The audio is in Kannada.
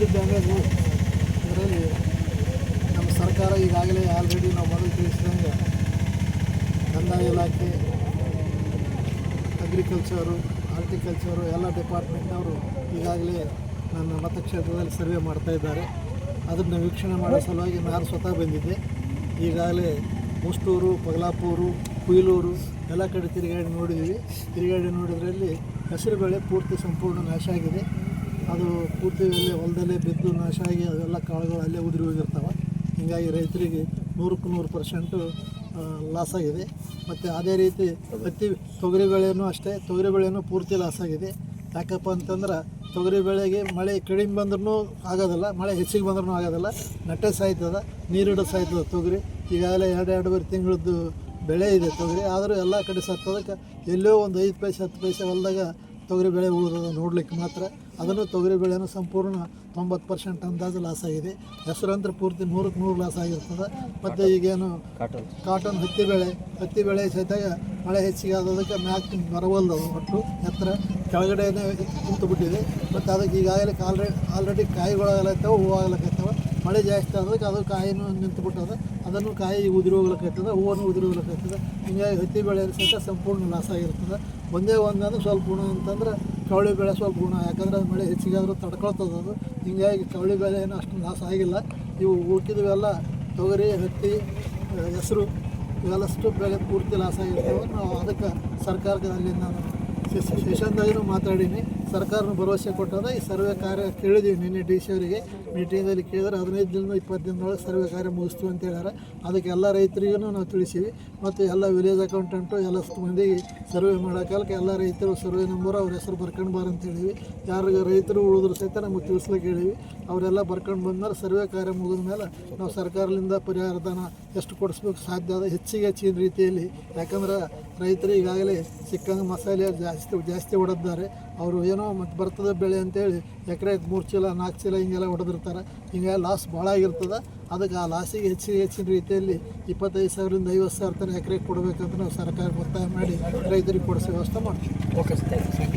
ದೊಡ್ಡ ಡ್ಯಾಮೇಜ್ ಇದರಲ್ಲಿ ನಮ್ಮ ಸರ್ಕಾರ ಈಗಾಗಲೇ ಆಲ್ರೆಡಿ ನಾವು ಮೊದಲು ತಿಳಿಸಿದಂಗೆ ಕಂದಾಯ ಇಲಾಖೆ ಅಗ್ರಿಕಲ್ಚರು ಹಾರ್ಟಿಕಲ್ಚರು ಎಲ್ಲ ಡಿಪಾರ್ಟ್ಮೆಂಟ್ನವರು ಈಗಾಗಲೇ ನನ್ನ ಮತಕ್ಷೇತ್ರದಲ್ಲಿ ಸರ್ವೆ ಮಾಡ್ತಾ ಇದ್ದಾರೆ. ಅದನ್ನು ವೀಕ್ಷಣೆ ಮಾಡೋ ಸಲುವಾಗಿ ನಾನು ಸ್ವತಃ ಬಂದಿದ್ದೆ. ಈಗಾಗಲೇ ಮುಷ್ಟೂರು ಪಗಲಾಪೂರು ಕುಯ್ಲೂರು ಎಲ್ಲ ಕಡೆ ತಿರುಗಾಡಿ ನೋಡಿದ್ದೀವಿ. ತಿರುಗಾಡಿ ನೋಡಿದ್ರಲ್ಲಿ ಹಸಿರುಬೇಳೆ ಬೆಳೆ ಪೂರ್ತಿ ಸಂಪೂರ್ಣ ನಾಶ ಆಗಿದೆ. ಅದು ಪೂರ್ತಿ ಅಲ್ಲಿ ಹೊಲದಲ್ಲೇ ಬಿದ್ದು ನಾಶ ಆಗಿ ಅದೆಲ್ಲ ಕಾಳುಗಳು ಅಲ್ಲೇ ಉದುರಿ ಹೋಗಿರ್ತಾವೆ. ಹೀಗಾಗಿ ರೈತರಿಗೆ ನೂರಕ್ಕೆ ನೂರು ಪರ್ಸೆಂಟು ಲಾಸ್ ಆಗಿದೆ. ಮತ್ತು ಅದೇ ರೀತಿ ಹತ್ತಿ ತೊಗರಿ ಬೆಳೆಯೂ ಅಷ್ಟೇ, ತೊಗರಿ ಬೆಳೆಯೂ ಪೂರ್ತಿ ಲಾಸ್ ಆಗಿದೆ. ಯಾಕಪ್ಪ ಅಂತಂದ್ರೆ ತೊಗರಿ ಬೆಳೆಗೆ ಮಳೆ ಕಡಿಮೆ ಬಂದ್ರೂ ಆಗೋದಿಲ್ಲ, ಮಳೆ ಹೆಚ್ಚಿಗೆ ಬಂದ್ರೂ ಆಗೋದಿಲ್ಲ. ನಟ್ಟೆ ಸಾಯ್ತದ ನೀರಿಡೋ ಸಾಯ್ತದ ತೊಗರಿ. ಈಗಾಗಲೇ ಎರಡು ಎರಡೂವರೆ ತಿಂಗಳದ್ದು ಬೆಳೆ ಇದೆ ತೊಗರಿ. ಆದರೂ ಎಲ್ಲ ಕಡೆ ಸತ್ತದಕ್ಕೆ ಎಲ್ಲೋ ಒಂದು ಐದು ಪೈಸೆ, ಹತ್ತು ಪೈಸೆ ಹೊಲದಾಗ ತೊಗರಿ ಬೆಳೆ ಉಳಿದದ ನೋಡ್ಲಿಕ್ಕೆ ಮಾತ್ರ. ಅದನ್ನು ತೊಗರಿ ಬೆಳೆನೂ ಸಂಪೂರ್ಣ ತೊಂಬತ್ತು ಪರ್ಸೆಂಟ್ ಅಂದಾಜು ಲಾಸ್ ಆಗಿದೆ. ಹೆಸರಂತ್ರ ಪೂರ್ತಿ ನೂರಕ್ಕೆ ನೂರು ಲಾಸ್ ಆಗಿರ್ತದೆ. ಮತ್ತು ಈಗೇನು ಕಾಟನ್ ಹತ್ತಿ ಬೆಳೆ. ಹತ್ತಿ ಬೆಳೆ ಸಹಿತಾಗ ಮಳೆ ಹೆಚ್ಚಿಗೆ ಆದದಕ್ಕೆ ಮ್ಯಾಕ್ ಬರವಲ್ದು ಒಟ್ಟು. ಎತ್ತರ ಕೆಳಗಡೆನೇ ನಿಂತು ಬಿಟ್ಟಿದೆ ಮತ್ತು ಅದಕ್ಕೆ ಈಗಾಗಲೇ ಆಲ್ರೆಡಿ ಆಲ್ರೆಡಿ ಕಾಯಿಗಳಾಗಲತ್ತವ ಹೂವು ಆಗ್ಲಕತ್ತವ ಮಳೆ ಜಾಸ್ತಿ ಆದಕ್ಕೆ ಅದು ಕಾಯಿನೂ ನಿಂತು ಬಿಟ್ಟದ ಅದನ್ನು ಕಾಯಿ ಉದುರಿ ಹೋಗ್ಲಕತ್ತದ ಹೂವನ್ನು ಉದುರಿ ಹೋಗ್ಲಕತ್ತದ ಹಿಂಗಾಗಿ ಹತ್ತಿ ಬೆಳೆ ಸಹಿತ ಸಂಪೂರ್ಣ ಲಾಸ್ ಆಗಿರ್ತದೆ. ಒಂದೇ ಒಂದಂದ್ರೆ ಸ್ವಲ್ಪ ಗುಣ ಅಂತಂದ್ರೆ ಕವಳಿ ಬೆಳೆ ಸ್ವಲ್ಪ ಗುಣ ಯಾಕಂದ್ರೆ ಅದು ಮಳೆ ಹೆಚ್ಚಿಗೆ ಆದರೂ ತಡ್ಕೊಳ್ತದೆ ಅದು. ಹಿಂಗಾಗಿ ಕವಳಿ ಬೆಳೆ ಏನು ಅಷ್ಟು ಲಾಸ್ ಆಗಿಲ್ಲ. ಇವು ಉಳ್ಕಿದವೆಲ್ಲ ತೊಗರಿ, ಹತ್ತಿ, ಹೆಸರು, ಇವೆಲ್ಲಷ್ಟು ಬೆಳೆ ಪೂರ್ತಿ ಲಾಸ್ ಆಗಿರ್ತವೆ. ನಾವು ಅದಕ್ಕೆ ಸರ್ಕಾರಕ್ಕೆ ಅಲ್ಲಿ ಸೆಷನ್ದಾಗೂ ಮಾತಾಡೀನಿ. ಸರ್ಕಾರನ ಭರವಸೆ ಕೊಟ್ಟದ. ಈ ಸರ್ವೆ ಕಾರ್ಯ ಕೇಳಿದೀವಿ ನಿನ್ನೆ ಡಿ ಸಿ ಅವರಿಗೆ. ಮೀಟಿಂಗಲ್ಲಿ ಕೇಳಿದ್ರೆ. ಹದಿನೈದು ದಿನ ಇಪ್ಪತ್ತು ದಿನದೊಳಗೆ ಸರ್ವೆ ಕಾರ್ಯ ಮುಗಿಸ್ತು ಅಂತ ಹೇಳ್ಯಾರ. ಅದಕ್ಕೆ ಎಲ್ಲ ರೈತರಿಗೂ ನಾವು ತಿಳಿಸೀವಿ. ಮತ್ತು ಎಲ್ಲ ವಿಲೇಜ್ ಅಕೌಂಟೆಂಟು ಎಲ್ಲ ಮಂದಿ ಸರ್ವೆ ಮಾಡೋಕಾಲಕ್ಕೆ ಎಲ್ಲ ರೈತರು ಸರ್ವೆ ನಂಬರು ಅವ್ರ ಹೆಸರು ಬರ್ಕೊಂಡು ಬಾರ ಅಂತ ಹೇಳಿವಿ. ಯಾರಿಗೆ ರೈತರು ಉಳಿದ್ರು ಸಹಿತ ನಮಗೆ ತಿಳಿಸ್ಲಿಕ್ಕೆ ಹೇಳಿವಿ. ಅವರೆಲ್ಲ ಬರ್ಕೊಂಡು ಬಂದ್ಮೇಲೆ ಸರ್ವೆ ಕಾರ್ಯ ಮುಗಿದ ಮೇಲೆ ನಾವು ಸರ್ಕಾರದಿಂದ ಪರಿಹಾರ ಧನ ಎಷ್ಟು ಕೊಡಿಸ್ಬೇಕು ಸಾಧ್ಯ ಅದ ಹೆಚ್ಚಿಗೆ ಹೆಚ್ಚಿನ ರೀತಿಯಲ್ಲಿ. ಯಾಕಂದ್ರೆ ರೈತರು ಈಗಾಗಲೇ ಸಿಕ್ಕಂಗೆ ಮಸಾಲೆ ಜಾಸ್ತಿ ಜಾಸ್ತಿ ಹೊಡೆದಿದ್ದಾರೆ. ಅವರು ಏನೋ ಮತ್ತು ಬರ್ತದೆ ಬೆಳೆ ಅಂತೇಳಿ ಎಕರೆ ಮೂರು ಚೀಲ ನಾಲ್ಕು ಚೀಲ ಹಿಂಗೆಲ್ಲ ಹೊಡೆದಿರ್ತಾರೆ. ಹಿಂಗೆ ಲಾಸ್ ಭಾಳ ಆಗಿರ್ತದೆ. ಅದಕ್ಕೆ ಆ ಲಾಸಿಗೆ ಹೆಚ್ಚಿಗೆ ಹೆಚ್ಚಿನ ರೀತಿಯಲ್ಲಿ ಇಪ್ಪತ್ತೈದು ಸಾವಿರದಿಂದ ಐವತ್ತು ಸಾವಿರ ತನಕ ಎಕರೆಗೆ ಕೊಡಬೇಕಂತ ನಾವು ಸರ್ಕಾರ ಒತ್ತಾಯ ಮಾಡಿ ರೈತರಿಗೆ ಕೊಡಿಸೋ ವ್ಯವಸ್ಥೆ ಮಾಡ್ತೀವಿ. Okay sir